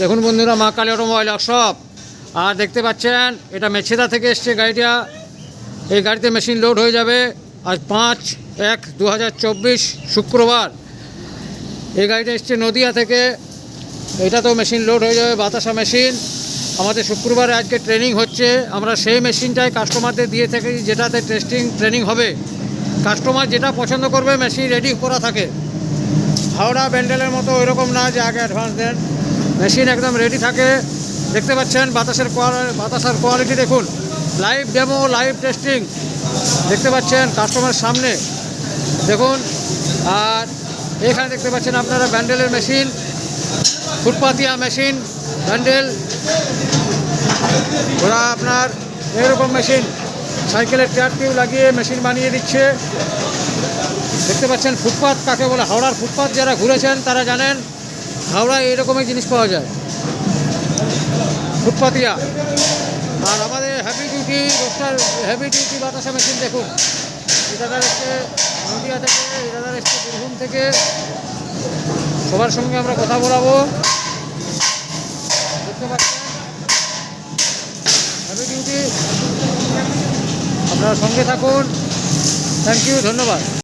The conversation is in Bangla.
দেখুন বন্ধুরা, মা কালী অটোমোবাইল ওয়ার্কশপ আর দেখতে পাচ্ছেন, এটা মেছেদা থেকে এসছে গাড়িটা। এই গাড়িতে মেশিন লোড হয়ে যাবে আজ পাঁচ এক দু শুক্রবার। এই গাড়িটা এসছে নদিয়া থেকে। এটা তো মেশিন লোড হয়ে যাবে, বাতাসা মেশিন আমাদের শুক্রবারে আজকে ট্রেনিং হচ্ছে। আমরা সেই মেশিনটাই কাস্টমারদের দিয়ে থাকি, যেটাতে টেস্টিং ট্রেনিং হবে। কাস্টমার যেটা পছন্দ করবে মেশিন রেডি করা থাকে। হাওড়া ব্যান্ডেলের মতো ওইরকম না যে আগে অ্যাডভান্স দেন। মেশিন একদম রেডি থাকে। দেখতে পাচ্ছেন, বাতাসের বাতাসার কোয়ালিটি দেখুন। লাইভ ডেমো লাইভ টেস্টিং দেখতে পাচ্ছেন কাস্টমার সামনে। দেখুন, আর এখানে দেখতে পাচ্ছেন আপনারা ব্যান্ডেলের মেশিন ফুটপাতিয়া মেশিন ব্যান্ডেল ওরা আপনার এরকম মেশিন সাইকেলের টায়ার টিউব লাগিয়ে মেশিন বানিয়ে দিচ্ছে। দেখতে পাচ্ছেন, ফুটপাত, কাকে বলে, হাওড়ার ফুটপাত যারা ঘুরেছেন, তারা জানেন। হাওড়ায় এরকমই জিনিস পাওয়া যায়। ফুটপাতিয়া। আর আমাদের heavy duty roaster heavy duty বাতাসা মেশিন দেখুন। এটাদার এসছে নদিয়া থেকে এটাদার এসছে বীরভূম থেকে। সবার সঙ্গে আমরা কথা বলাবো। দেখতে পাচ্ছেন? হ্যাভি ডিউটি আপনারা সঙ্গে থাকুন। থ্যাংক ইউ ধন্যবাদ।